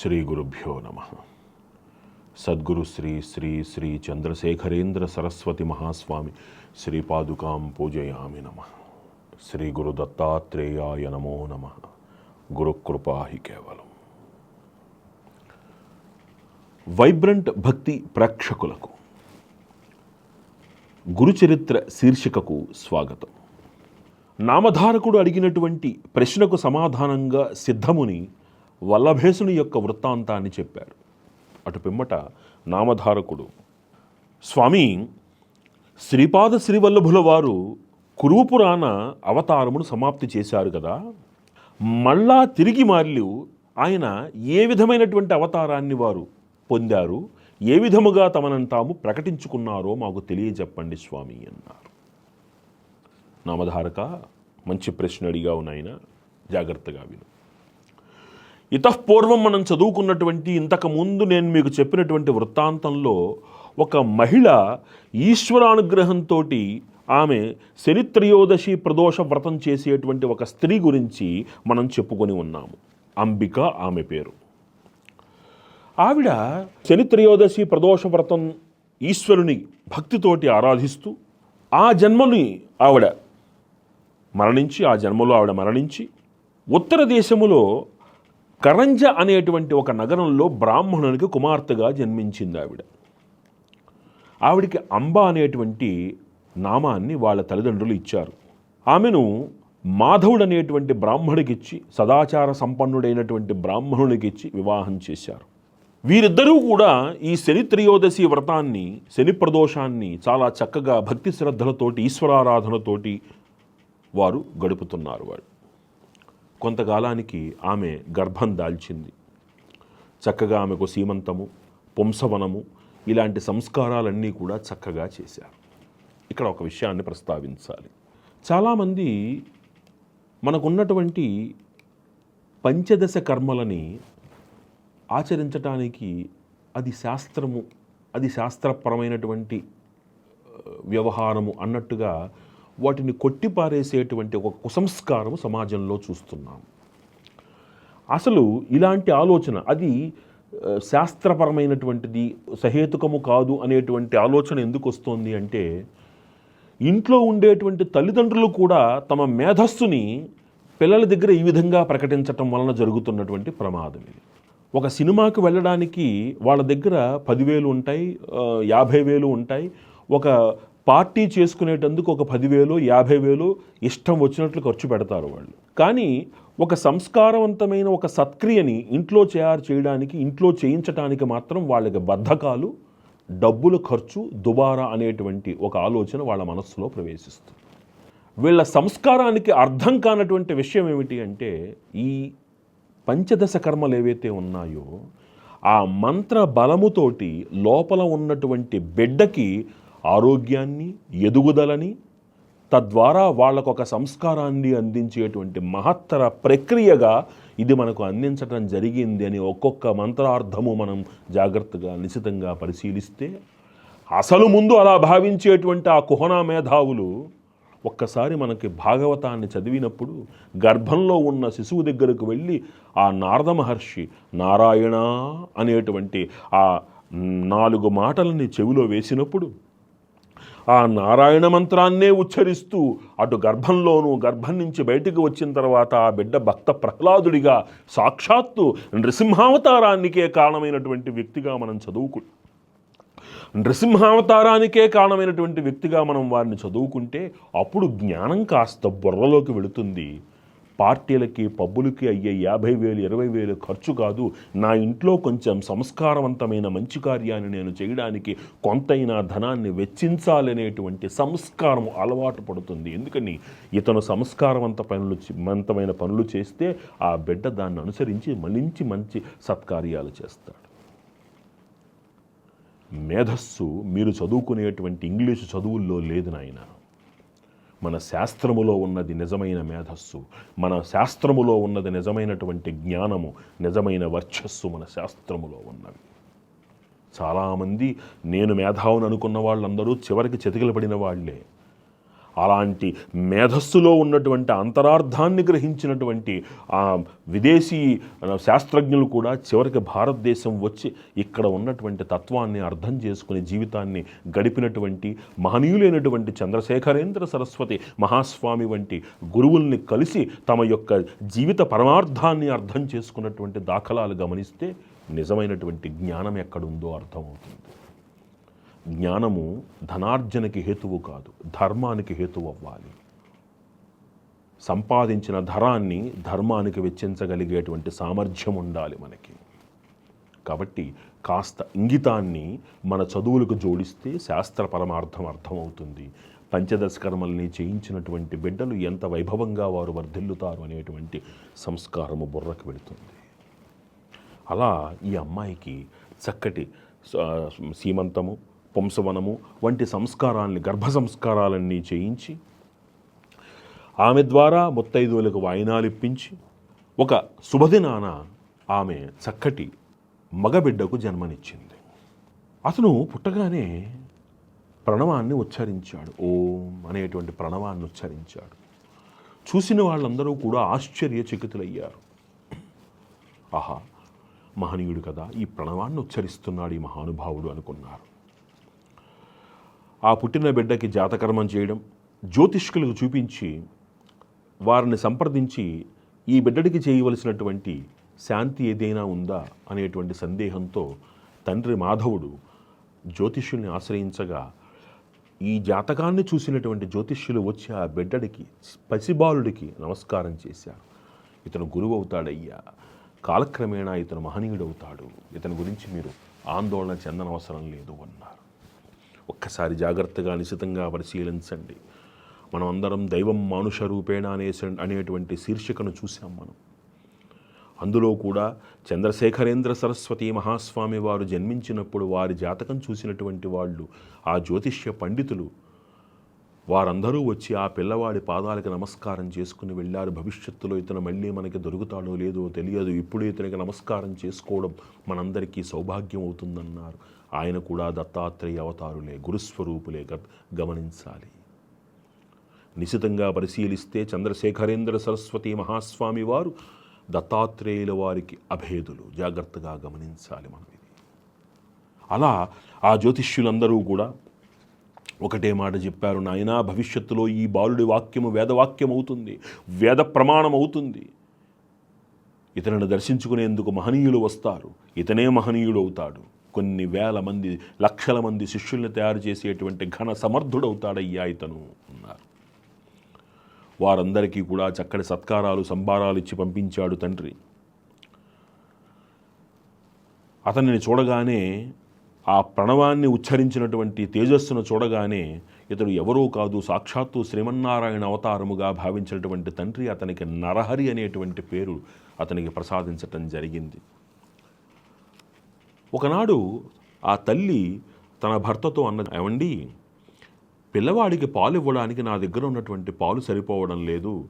శ్రీ గురుభ్యో నమ. సద్గురు శ్రీ శ్రీ శ్రీ చంద్రశేఖరేంద్ర సరస్వతి మహాస్వామి శ్రీపాదుకాం పూజయామి నమ. శ్రీ గురు దత్తాత్రేయాయ నమో నమ. గురుకృపా హి కేవలం. వైబ్రంట్ భక్తి ప్రేక్షకులకు గురుచరిత్ర శీర్షికకు స్వాగతం. నామధారకుడు అడిగినటువంటి ప్రశ్నకు సమాధానంగా సిద్ధముని వల్లభేసుని యొక్క వృత్తాంతాన్ని చెప్పారు. అటు పిమ్మట నామధారకుడు స్వామి శ్రీపాద శ్రీవల్లభుల వారు కురుపురాణ అవతారమును సమాప్తి చేశారు కదా. మళ్ళా తిరిగి మార్లు ఆయన ఏ విధమైనటువంటి అవతారాన్ని వారు పొందారు? ఏ విధముగా తమను తాము ప్రకటించుకున్నారో మాకు తెలియజెప్పండి స్వామి అన్నారు. నామధారక మంచి ప్రశ్న అడిగావు నాయన జాగ్రత్తగా విను. ఇతఃపూర్వం మనం చదువుకున్నటువంటి ఇంతకు ముందు నేను మీకు చెప్పినటువంటి వృత్తాంతంలో ఒక మహిళ ఈశ్వరానుగ్రహంతో ఆమె శనిత్రయోదశి ప్రదోష వ్రతం చేసేటువంటి ఒక స్త్రీ గురించి మనం చెప్పుకొని ఉన్నాము. అంబిక ఆమె పేరు. ఆవిడ శనిత్రయోదశి ప్రదోష వ్రతం ఈశ్వరుని భక్తితోటి ఆరాధిస్తూ ఆ జన్మని ఆవిడ మరణించి ఆ జన్మలో ఆవిడ మరణించి ఉత్తర దేశములో కరంజ అనేటువంటి ఒక నగరంలో బ్రాహ్మణునికి కుమార్తెగా జన్మించింది ఆవిడ. ఆవిడికి అంబ అనేటువంటి నామాన్ని వాళ్ళ తల్లిదండ్రులు ఇచ్చారు. ఆమెను మాధవుడు అనేటువంటి బ్రాహ్మణుడికిచ్చి సదాచార సంపన్నుడైనటువంటి బ్రాహ్మణుడికిచ్చి వివాహం చేశారు. వీరిద్దరూ కూడా ఈ శని త్రయోదశి వ్రతాన్ని శని ప్రదోషాన్ని చాలా చక్కగా భక్తి శ్రద్ధలతోటి ఈశ్వరారాధనతోటి వారు గడుపుతున్నారు వాడు కొంతకాలానికి ఆమె గర్భం దాల్చింది. చక్కగా ఆమెకు సీమంతము పుంసవనము ఇలాంటి సంస్కారాలన్నీ కూడా చక్కగా చేశారు. ఇక్కడ ఒక విషయాన్ని ప్రస్తావించాలి. చాలామంది మనకున్నటువంటి పంచదశ కర్మలని ఆచరించటానికి అది శాస్త్రము అది శాస్త్రపరమైనటువంటి వ్యవహారము అన్నట్టుగా వాటిని కొట్టిపారేసేటువంటి ఒక కుసంస్కారం సమాజంలో చూస్తున్నాం. అసలు ఇలాంటి ఆలోచన అది శాస్త్రపరమైనటువంటిది సహేతుకము కాదు అనేటువంటి ఆలోచన ఎందుకు వస్తోంది అంటే ఇంట్లో ఉండేటువంటి తల్లిదండ్రులు కూడా తమ మేధస్సుని పిల్లల దగ్గర ఈ విధంగా ప్రకటించటం వలన జరుగుతున్నటువంటి ప్రమాదం ఇది. ఒక సినిమాకి వెళ్ళడానికి వాళ్ళ దగ్గర పదివేలు ఉంటాయి యాభై వేలు ఉంటాయి ఒక పార్టీ చేసుకునేటందుకు ఒక పదివేలు యాభై వేలు ఇష్టం వచ్చినట్లు ఖర్చు పెడతారు వాళ్ళు. కానీ ఒక సంస్కారవంతమైన ఒక సత్క్రియని ఇంట్లో తయారు చేయడానికి ఇంట్లో చేయించడానికి మాత్రం వాళ్ళకి బద్ధకాలు డబ్బుల ఖర్చు దుబారా అనేటువంటి ఒక ఆలోచన వాళ్ళ మనస్సులో ప్రవేశిస్తుంది. వీళ్ళ సంస్కారానికి అర్థం కానటువంటి విషయం ఏమిటి అంటే ఈ పంచదశ కర్మలు ఏవైతే ఉన్నాయో ఆ మంత్ర బలముతోటి లోపల ఉన్నటువంటి బిడ్డకి ఆరోగ్యాన్ని ఎదుగుదలని తద్వారా వాళ్ళకు ఒక సంస్కారాన్ని అందించేటువంటి మహత్తర ప్రక్రియగా ఇది మనకు అందించడం జరిగింది అని ఒక్కొక్క మంత్రార్థము మనం జాగ్రత్తగా నిశితంగా పరిశీలిస్తే అసలు ముందు అలా భావించేటువంటి ఆ కుహనా మేధావులు ఒక్కసారి మనకి భాగవతాన్ని చదివినప్పుడు గర్భంలో ఉన్న శిశువు దగ్గరకు వెళ్ళి ఆ నారద మహర్షి నారాయణ అనేటువంటి ఆ నాలుగు మాటలని చెవిలో వేసినప్పుడు ఆ నారాయణ మంత్రాన్నే ఉచ్చరిస్తూ అటు గర్భంలోనూ గర్భం నుంచి బయటికి వచ్చిన తర్వాత ఆ బిడ్డ భక్త ప్రహ్లాదుడిగా సాక్షాత్తు నృసింహావతారానికే కారణమైనటువంటి వ్యక్తిగా మనం చదువుకు నృసింహావతారానికే కారణమైనటువంటి వ్యక్తిగా మనం వారిని చదువుకుంటే అప్పుడు జ్ఞానం కాస్త బుర్రలోకి వెళుతుంది. పార్టీలకి పబ్బులకి అయ్యే యాభై వేలు ఇరవై వేలు ఖర్చు కాదు. నా ఇంట్లో కొంచెం సంస్కారవంతమైన మంచి కార్యాన్ని నేను చేయడానికి కొంతైనా ధనాన్ని వెచ్చించాలనేటువంటి సంస్కారం అలవాటు పడుతుంది. ఎందుకని? ఇతను సంస్కారవంత పనులు మంతమైన పనులు చేస్తే ఆ బిడ్డ దాన్ని అనుసరించి మలించి మంచి సత్కార్యాలు చేస్తాడు. మేధస్సు మీరు చదువుకునేటువంటి ఇంగ్లీషు చదువుల్లో లేదు నాయన. మన శాస్త్రములో ఉన్నది నిజమైన మేధస్సు మన శాస్త్రములో ఉన్నది నిజమైనటువంటి జ్ఞానము నిజమైన వర్చస్సు మన శాస్త్రములో ఉన్నవి. చాలామంది నేను మేధావుని అనుకున్న వాళ్ళందరూ చివరికి చెతికిల పడిన వాళ్ళే. అలాంటి మేధస్సులో ఉన్నటువంటి అంతరార్థాన్ని గ్రహించినటువంటి విదేశీ శాస్త్రజ్ఞులు కూడా చివరికి భారతదేశం వచ్చి ఇక్కడ ఉన్నటువంటి తత్వాన్ని అర్థం చేసుకుని జీవితాన్ని గడిపినటువంటి మహనీయులైనటువంటి చంద్రశేఖరేంద్ర సరస్వతి మహాస్వామి వంటి గురువుల్ని కలిసి తమ యొక్క జీవిత పరమార్థాన్ని అర్థం చేసుకున్నటువంటి దాఖలాలు గమనిస్తే నిజమైనటువంటి జ్ఞానం ఎక్కడుందో అర్థమవుతుంది. జ్ఞానము ధనార్జనకి హేతువు కాదు ధర్మానికి హేతువు అవ్వాలి. సంపాదించిన ధరాన్ని ధర్మానికి వెచ్చించగలిగేటువంటి సామర్థ్యం ఉండాలి మనకి. కాబట్టి కాస్త ఇంగితాన్ని మన చదువులకు జోడిస్తే శాస్త్ర పరమార్థం అర్థమవుతుంది. పంచదశ కర్మల్ని చేయించినటువంటి బిడ్డలు ఎంత వైభవంగా వారు వర్ధిల్లుతారు అనేటువంటి సంస్కారము బుర్రకు వెళుతుంది. అలా ఈ అమ్మాయికి చక్కటి సీమంతము పుంసవనము వంటి సంస్కారాల్ని గర్భ సంస్కారాలన్నీ చేయించి ఆమె ద్వారా ముత్తైదువులకు వాయినాలిప్పించి ఒక శుభదినాన ఆమె చక్కటి మగబిడ్డకు జన్మనిచ్చింది. అతను పుట్టగానే ప్రణవాన్ని ఉచ్చరించాడు. ఓం అనేటువంటి ప్రణవాన్ని ఉచ్చరించాడు. చూసిన వాళ్ళందరూ కూడా ఆశ్చర్యచకితులయ్యారు. ఆహా మహనీయుడు కదా ఈ ప్రణవాన్ని ఉచ్చరిస్తున్నాడు ఈ మహానుభావుడు అనుకున్నారు. ఆ పుట్టిన బిడ్డకి జాతకర్మం చేయడం జ్యోతిష్కులకు చూపించి వారిని సంప్రదించి ఈ బిడ్డడికి చేయవలసినటువంటి శాంతి ఏదైనా ఉందా అనేటువంటి సందేహంతో తండ్రి మాధవుడు జ్యోతిష్యుల్ని ఆశ్రయించగా ఈ జాతకాన్ని చూసినటువంటి జ్యోతిష్యులు వచ్చి ఆ బిడ్డడికి పసిబాలుడికి నమస్కారం చేశారు. ఇతను గురువు అవుతాడయ్యా కాలక్రమేణా ఇతను మహనీయుడవుతాడు. ఇతని గురించి మీరు ఆందోళన చెందనవసరం లేదు అన్నారు. ఒక్కసారి జాగ్రత్తగా నిశితంగా పరిశీలించండి. మనం అందరం దైవం మానుష రూపేణ అనే అనేటువంటి శీర్షికను చూసాం మనం. అందులో కూడా చంద్రశేఖరేంద్ర సరస్వతి మహాస్వామి వారు జన్మించినప్పుడు వారి జాతకం చూసినటువంటి వాళ్ళు ఆ జ్యోతిష్య పండితులు వారందరూ వచ్చి ఆ పిల్లవాడి పాదాలకు నమస్కారం చేసుకుని వెళ్ళారు. భవిష్యత్తులో ఇతను మళ్ళీ మనకి దొరుకుతాడో లేదో తెలియదు. ఇప్పుడు ఇతనికి నమస్కారం చేసుకోవడం మనందరికీ సౌభాగ్యం అవుతుందన్నారు. ఆయన కూడా దత్తాత్రేయ అవతారులే గురుస్వరూపులే గ- గమనించాలి. నిశితంగా పరిశీలిస్తే చంద్రశేఖరేంద్ర సరస్వతి మహాస్వామి వారు దత్తాత్రేయుల వారికి అభేదులు. జాగ్రత్తగా గమనించాలి మనం ఇది. అలా ఆ జ్యోతిష్యులందరూ కూడా ఒకటే మాట చెప్పారు నాయన భవిష్యత్తులో ఈ బాలుడి వాక్యము వేదవాక్యం అవుతుంది వేద ప్రమాణం అవుతుంది ఇతనిని దర్శించుకునేందుకు మహనీయులు వస్తారు ఇతనే మహనీయుడు అవుతాడు కొన్ని వేల మంది లక్షల మంది శిష్యుల్ని తయారు చేసేటువంటి ఘన సమర్థుడవుతాడయ్యా ఇతను అన్నారు. వారందరికీ కూడా చక్కటి సత్కారాలు సంభారాలు ఇచ్చి పంపించాడు తండ్రి. అతనిని చూడగానే ఆ ప్రణవాన్ని ఉచ్చరించినటువంటి తేజస్సును చూడగానే ఇతడు ఎవరో కాదు సాక్షాత్తు శ్రీమన్నారాయణ అవతారముగా భావించినటువంటి తండ్రి అతనికి నరహరి అనేటువంటి పేరు అతనికి ప్రసాదించటం జరిగింది. ఒకనాడు ఆ తల్లి తన భర్తతో అన్న ఏమండి పిల్లవాడికి పాలు ఇవ్వడానికి నా దగ్గర ఉన్నటువంటి పాలు సరిపోవడం లేదు.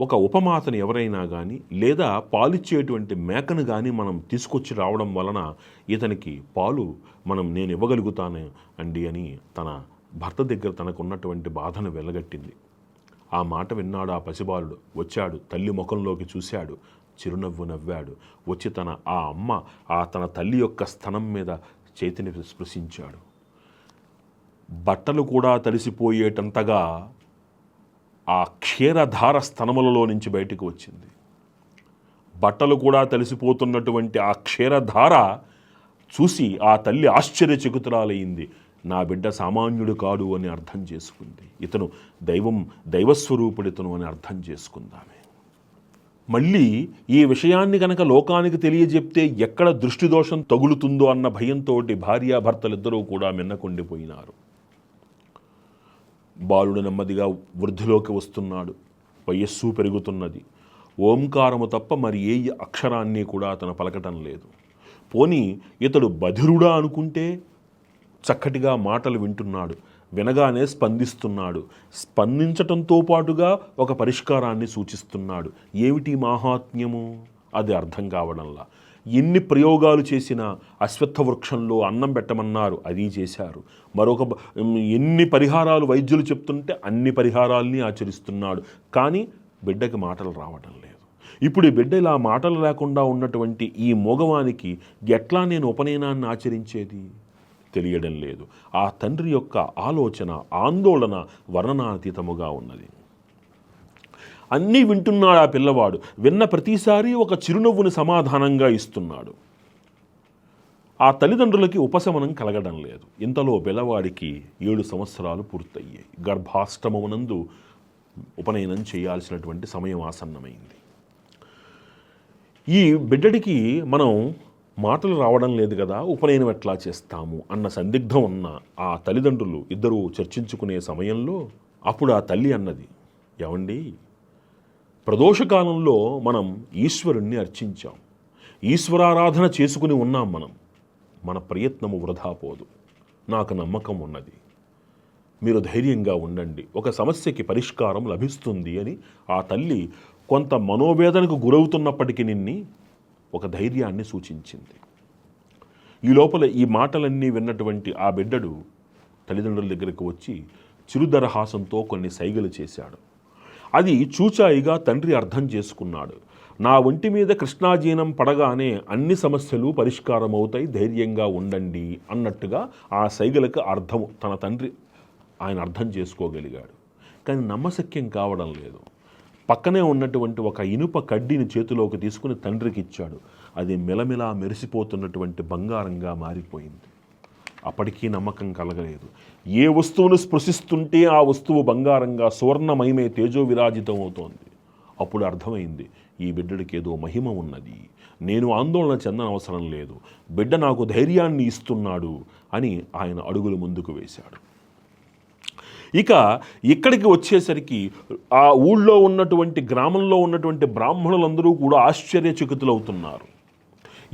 ఒక ఉపమాతను ఎవరైనా కానీ లేదా పాలిచ్చేటువంటి మేకను కానీ మనం తీసుకొచ్చి రావడం వలన ఇతనికి పాలు మనం నేను ఇవ్వగలుగుతాను అండి అని తన భర్త దగ్గర తనకున్నటువంటి బాధను వెళ్ళగట్టింది ఆ మాట విన్నాడు ఆ పసిబాలుడు. వచ్చాడు తల్లి ముఖంలోకి చూశాడు. చిరునవ్వు నవ్వాడు. వచ్చి తన ఆ అమ్మ ఆ తన తల్లి యొక్క స్థనం మీద చేతిని స్పృశించాడు. బట్టలు కూడా తడిసిపోయేటంతగా ఆ క్షీరధార స్థనములలో నుంచి బయటకు వచ్చింది. బట్టలు కూడా తలిసిపోతున్నటువంటి ఆ క్షీరధార చూసి ఆ తల్లి ఆశ్చర్యచకుతురాలయ్యింది నా బిడ్డ సామాన్యుడు కాడు అని అర్థం చేసుకుంది. ఇతను దైవం దైవస్వరూపుడితను అని అర్థం చేసుకుందామే. మళ్ళీ ఈ విషయాన్ని కనుక లోకానికి తెలియజెప్తే ఎక్కడ దృష్టి దోషం తగులుతుందో అన్న భయంతో భార్యాభర్తలిద్దరూ కూడా మిన్నకుండిపోయినారు. బాలుడు నెమ్మదిగా వృద్ధిలోకి వస్తున్నాడు. వయస్సు పెరుగుతున్నది. ఓంకారము తప్ప మరి ఏ అక్షరాన్ని కూడా అతను పలకటం లేదు. పోనీ ఇతడు బధిరుడా అనుకుంటే చక్కటిగా మాటలు వింటున్నాడు. వినగానే స్పందిస్తున్నాడు. స్పందించటంతో పాటుగా ఒక పరిష్కారాన్ని సూచిస్తున్నాడు. ఏమిటి మాహాత్మ్యము? అది అర్థం కావడంలా. ఎన్ని ప్రయోగాలు చేసినా అశ్వత్థ వృక్షంలో అన్నం పెట్టమన్నారు. అది చేశారు. మరొక ఎన్ని పరిహారాలు వైద్యులు చెప్తుంటే అన్ని పరిహారాల్ని ఆచరిస్తున్నాడు. కానీ బిడ్డకి మాటలు రావటం లేదు. ఇప్పుడు ఈ బిడ్డ ఇలా మాటలు లేకుండా ఉన్నటువంటి ఈ మోగవానికి ఎట్లా నేను ఉపనయనాన్ని ఆచరించేది? తెలియడం లేదు. ఆ తండ్రి యొక్క ఆలోచన ఆందోళన వర్ణనాతీతముగా ఉన్నది. అన్నీ వింటున్నాడు ఆ పిల్లవాడు. విన్న ప్రతిసారి ఒక చిరునవ్వుని సమాధానంగా ఇస్తున్నాడు. ఆ తల్లిదండ్రులకి ఉపశమనం కలగడం లేదు. ఇంతలో పిల్లవాడికి ఏడు సంవత్సరాలు పూర్తయ్యాయి. గర్భాష్టమమునందు ఉపనయనం చేయాల్సినటువంటి సమయం ఆసన్నమైంది. ఈ బిడ్డడికి మనం మాటలు రావడం లేదు కదా ఉపనయనం ఎట్లా చేస్తాము అన్న సందిగ్ధం ఉన్న ఆ తల్లిదండ్రులు ఇద్దరూ చర్చించుకునే సమయంలో అప్పుడు ఆ తల్లి అన్నది ఏమండి ప్రదోషకాలంలో మనం ఈశ్వరుణ్ణి అర్చించాం. ఈశ్వరారాధన చేసుకుని ఉన్నాం మనం. మన ప్రయత్నము వృధా పోదు. నాకు నమ్మకం ఉన్నది. మీరు ధైర్యంగా ఉండండి. ఒక సమస్యకి పరిష్కారం లభిస్తుంది అని ఆ తల్లి కొంత మనోవేదనకు గురవుతున్నప్పటికీ నిన్ని ఒక ధైర్యాన్ని సూచించింది. ఈ లోపల ఈ మాటలన్నీ విన్నటువంటి ఆ బిడ్డడు తల్లిదండ్రుల దగ్గరకు వచ్చి చిరుదరహాసంతో కొన్ని సైగలు చేశాడు. అది చూచాయిగా తండ్రి అర్థం చేసుకున్నాడు. నా ఒంటి మీద కృష్ణాజీనం పడగానే అన్ని సమస్యలు పరిష్కారమవుతాయి ధైర్యంగా ఉండండి అన్నట్టుగా ఆ సైగలకు అర్థం తన తండ్రి ఆయన అర్థం చేసుకోగలిగాడు. కానీ నమ్మశక్యం కావడం లేదు. పక్కనే ఉన్నటువంటి ఒక ఇనుప కడ్డీని చేతిలోకి తీసుకుని తండ్రికి ఇచ్చాడు. అది మెలమెలా మెరిసిపోతున్నటువంటి బంగారంగా మారిపోయింది. అప్పటికీ నమ్మకం కలగలేదు. ఏ వస్తువును స్పృశిస్తుంటే ఆ వస్తువు బంగారంగా సువర్ణమయమే తేజో విరాజితం అవుతోంది. అప్పుడు అర్థమైంది ఈ బిడ్డడికి ఏదో మహిమ ఉన్నది. నేను ఆందోళన చెందన అవసరం లేదు. బిడ్డ నాకు ధైర్యాన్ని ఇస్తున్నాడు అని ఆయన అడుగులు ముందుకు వేశాడు. ఇక ఇక్కడికి వచ్చేసరికి ఆ ఊళ్ళో ఉన్నటువంటి గ్రామంలో ఉన్నటువంటి బ్రాహ్మణులందరూ కూడా ఆశ్చర్యచకితులవుతున్నారు.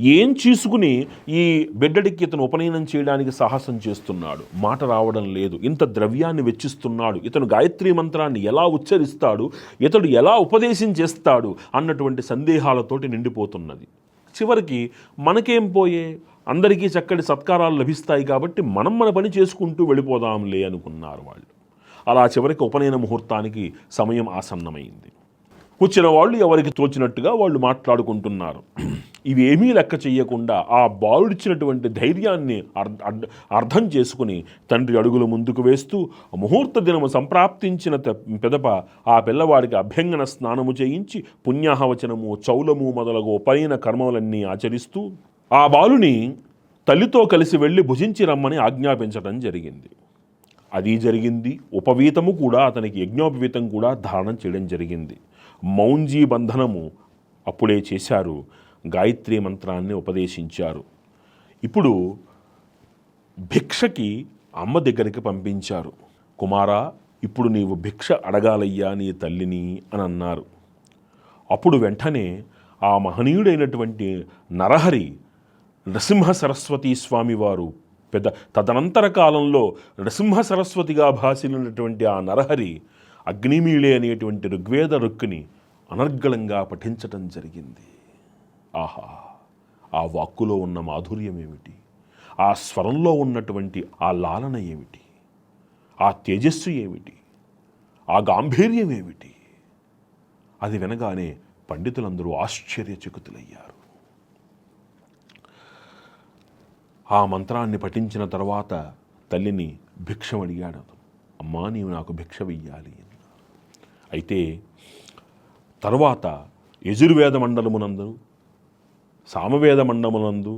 ఏం చేసుకుని ఈ బిడ్డడికి ఇతను ఉపనయనం చేయడానికి సాహసం చేస్తున్నాడు? మాట రావడం లేదు. ఇంత ద్రవ్యాన్ని వెచ్చిస్తున్నాడు. ఇతను గాయత్రి మంత్రాన్ని ఎలా ఉచ్చరిస్తాడు? ఇతడు ఎలా ఉపదేశం చేస్తాడు? అన్నటువంటి సందేహాలతోటి నిండిపోతున్నది. చివరికి మనకేం పోయే? అందరికీ చక్కటి సత్కారాలు లభిస్తాయి కాబట్టి మనం మన పని చేసుకుంటూ వెళ్ళిపోదాంలే అనుకున్నారు వాళ్ళు. అలా చివరికి ఉపనయన ముహూర్తానికి సమయం ఆసన్నమైంది. వచ్చిన వాళ్ళు ఎవరికి తోచినట్టుగా వాళ్ళు మాట్లాడుకుంటున్నారు. ఇవేమీ లెక్క చేయకుండా ఆ బాలుడిచ్చినటువంటి ధైర్యాన్ని అర్థం చేసుకుని తండ్రి అడుగులు ముందుకు వేస్తూ ముహూర్త దినము సంప్రాప్తించిన పెదప ఆ పిల్లవాడికి అభ్యంగన స్నానము చేయించి పుణ్యాహవచనము చౌలము మొదలగు ఉపనయన కర్మలన్నీ ఆచరిస్తూ ఆ బాలుని తల్లితో కలిసి వెళ్ళి భుజించి రమ్మని ఆజ్ఞాపించడం జరిగింది. అది జరిగింది. ఉపవీతము కూడా అతనికి యజ్ఞోపవీతం కూడా ధారణం చేయడం జరిగింది. మౌంజీ బంధనము అప్పుడే చేశారు. గాయత్రి మంత్రాన్ని ఉపదేశించారు. ఇప్పుడు భిక్షకి అమ్మ దగ్గరికి పంపించారు. కుమారా ఇప్పుడు నీవు భిక్ష అడగాలయ్యా నీ తల్లిని అని అన్నారు. అప్పుడు వెంటనే ఆ మహనీయుడైనటువంటి నరహరి నరసింహ సరస్వతీ స్వామి వారు పెద్ద తదనంతర కాలంలో నరసింహ సరస్వతిగా భాసిల్లినటువంటి ఆ నరహరి అగ్నిమీళే అనేటువంటి ఋగ్వేద రుక్కుని అనర్గళంగా పఠించటం జరిగింది. ఆహా! ఆ వాక్కులో ఉన్న మాధుర్యం ఏమిటి ఆ స్వరంలో ఉన్నటువంటి ఆ లాలన ఏమిటి? ఆ తేజస్సు ఏమిటి? ఆ గాంభీర్యం ఏమిటి అది వినగానే పండితులందరూ ఆశ్చర్యచకుతులయ్యారు. ఆ మంత్రాన్ని పఠించిన తర్వాత తల్లిని భిక్షం అడిగాడు అమ్మా నీవు నాకు భిక్ష వెయ్యాలి అయితే తర్వాత యజుర్వేద మండలమునందు సామవేద మండలమునందు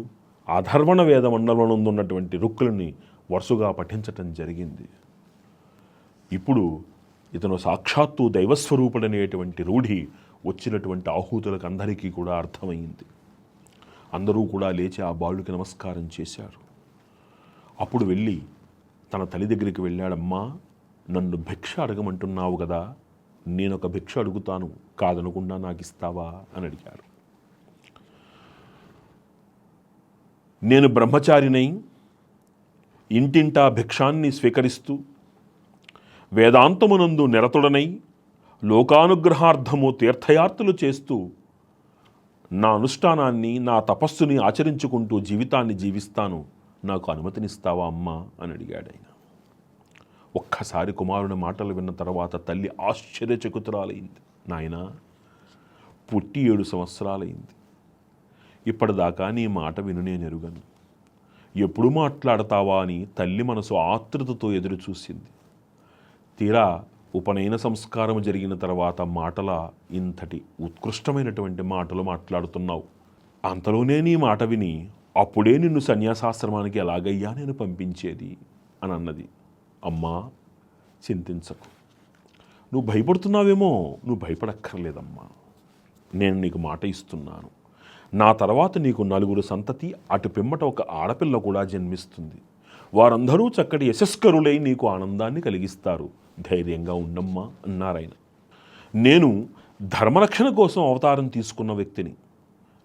అధర్వణ వేద మండలమునందు ఉన్నటువంటి రుక్కులని వరుసగా పఠించటం జరిగింది. ఇప్పుడు ఇతను సాక్షాత్తు దైవస్వరూపుడనేటువంటి రూఢి వచ్చినటువంటి ఆహూతులకు అందరికీ కూడా అర్థమైంది. అందరూ కూడా లేచి ఆ బాలుడికి నమస్కారం చేశారు. అప్పుడు వెళ్ళి తన తల్లి దగ్గరికి వెళ్ళాడమ్మా నన్ను భిక్ష అడగమంటున్నావు కదా నేను ఒక భిక్ష అడుగుతాను కాదనకుండా నాకు ఇస్తావా అని అడిగారు. నేను బ్రహ్మచారినై ఇంటింటా భిక్షాన్ని స్వీకరిస్తూ వేదాంతమునందు నిరతుడనై లోకానుగ్రహార్థము తీర్థయాత్రలు చేస్తూ నా అనుష్ఠానాన్ని నా తపస్సుని ఆచరించుకుంటూ జీవితాన్ని జీవిస్తాను. నాకు అనుమతినిస్తావా అమ్మా? అని అడిగాడు ఆయన. ఒక్కసారి కుమారుని మాటలు విన్న తర్వాత తల్లి ఆశ్చర్యచకుతురాలైంది. నాయనా పుట్టి ఏడు సంవత్సరాలైంది. ఇప్పటిదాకా నీ మాట విను నేను ఎరుగను. ఎప్పుడు మాట్లాడతావా అని తల్లి మనసు ఆతృతతో ఎదురు చూసింది తీరా ఉపనయన సంస్కారం జరిగిన తర్వాత మాటల ఇంతటి ఉత్కృష్టమైనటువంటి మాటలు మాట్లాడుతున్నావు. అంతలోనే నీ మాట విని అప్పుడే నిన్ను సన్యాసాశ్రమానికి ఎలాగయ్యా నేను పంపించేది? అని అన్నది. అమ్మా చింతించకు. నువ్వు భయపడుతున్నావేమో నువ్వు భయపడక్కర్లేదమ్మా. నేను నీకు మాట ఇస్తున్నాను. నా తర్వాత నీకు నలుగురు సంతతి అటు పిమ్మట ఒక ఆడపిల్ల కూడా జన్మిస్తుంది. వారందరూ చక్కటి యశస్కరులై నీకు ఆనందాన్ని కలిగిస్తారు. ధైర్యంగా ఉండమ్మా అన్నారాయన నేను ధర్మరక్షణ కోసం అవతారం తీసుకున్న వ్యక్తిని.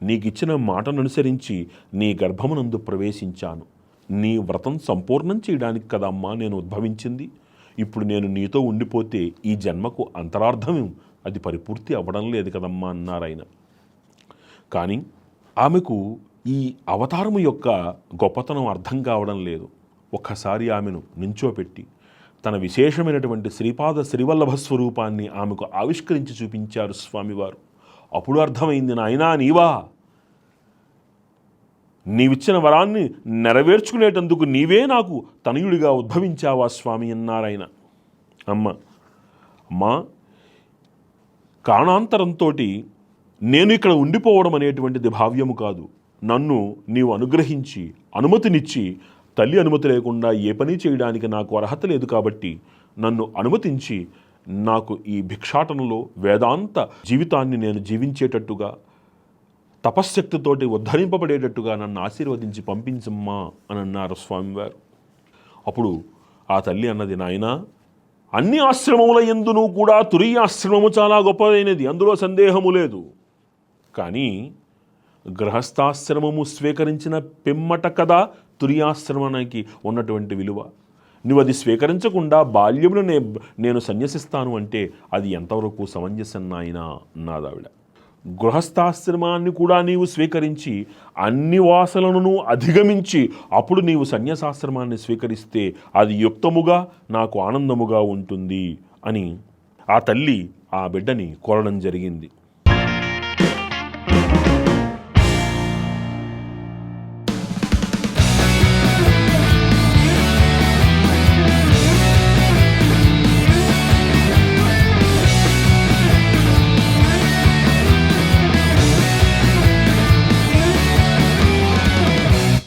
నీకిచ్చిన మాటను అనుసరించి నీ గర్భమునందు ప్రవేశించాను. నీ వ్రతం సంపూర్ణం చేయడానికి కదమ్మా నేను ఉద్భవించింది. ఇప్పుడు నేను నీతో ఉండిపోతే ఈ జన్మకు అంతరార్థం అది పరిపూర్తి అవ్వడం లేదు కదమ్మా అన్నారాయన కానీ ఆమెకు ఈ అవతారము యొక్క గొప్పతనం అర్థం కావడం లేదు. ఒక్కసారి ఆమెను నించోపెట్టి తన విశేషమైనటువంటి శ్రీపాద శ్రీవల్లభ స్వరూపాన్ని ఆమెకు ఆవిష్కరించి చూపించారు స్వామివారు. అప్పుడు అర్థమైంది నాయనా నీవా? నీవిచ్చిన వరాన్ని నెరవేర్చుకునేటందుకు నీవే నాకు తనయుడిగా ఉద్భవించావా స్వామి? అన్నారాయన అమ్మ అమ్మా కాణాంతరంతో నేను ఇక్కడ ఉండిపోవడం అనేటువంటిది భావ్యము కాదు. నన్ను నీవు అనుగ్రహించి అనుమతినిచ్చి తల్లి అనుమతి లేకుండా ఏ పని చేయడానికి నాకు అర్హత లేదు కాబట్టి నన్ను అనుమతించి నాకు ఈ భిక్షాటనలో వేదాంత జీవితాన్ని నేను జీవించేటట్టుగా తపశ్శక్తితోటి ఉద్ధరింపబడేటట్టుగా నన్ను ఆశీర్వదించి పంపించమ్మా అని అన్నారు స్వామివారు. అప్పుడు ఆ తల్లి అన్నది నాయనా అన్ని ఆశ్రమముల ఎందును కూడా తురియ ఆశ్రమము చాలా గొప్పదైనది అందులో సందేహము లేదు. కానీ గృహస్థాశ్రమము స్వీకరించిన పిమ్మట కదా తురియాశ్రమానికి ఉన్నటువంటి విలువ. నువ్వు అది స్వీకరించకుండా బాల్యమును నే నేను సన్యసిస్తాను అంటే అది ఎంతవరకు సమంజసం నాయనా అన్నాదావిడ గృహస్థాశ్రమాన్ని కూడా నీవు స్వీకరించి అన్ని వాసలను అధిగమించి అప్పుడు నీవు సన్యాసాశ్రమాన్ని స్వీకరిస్తే అది యుక్తముగా నాకు ఆనందముగా ఉంటుంది అని ఆ తల్లి ఆ బిడ్డని కోరడం జరిగింది.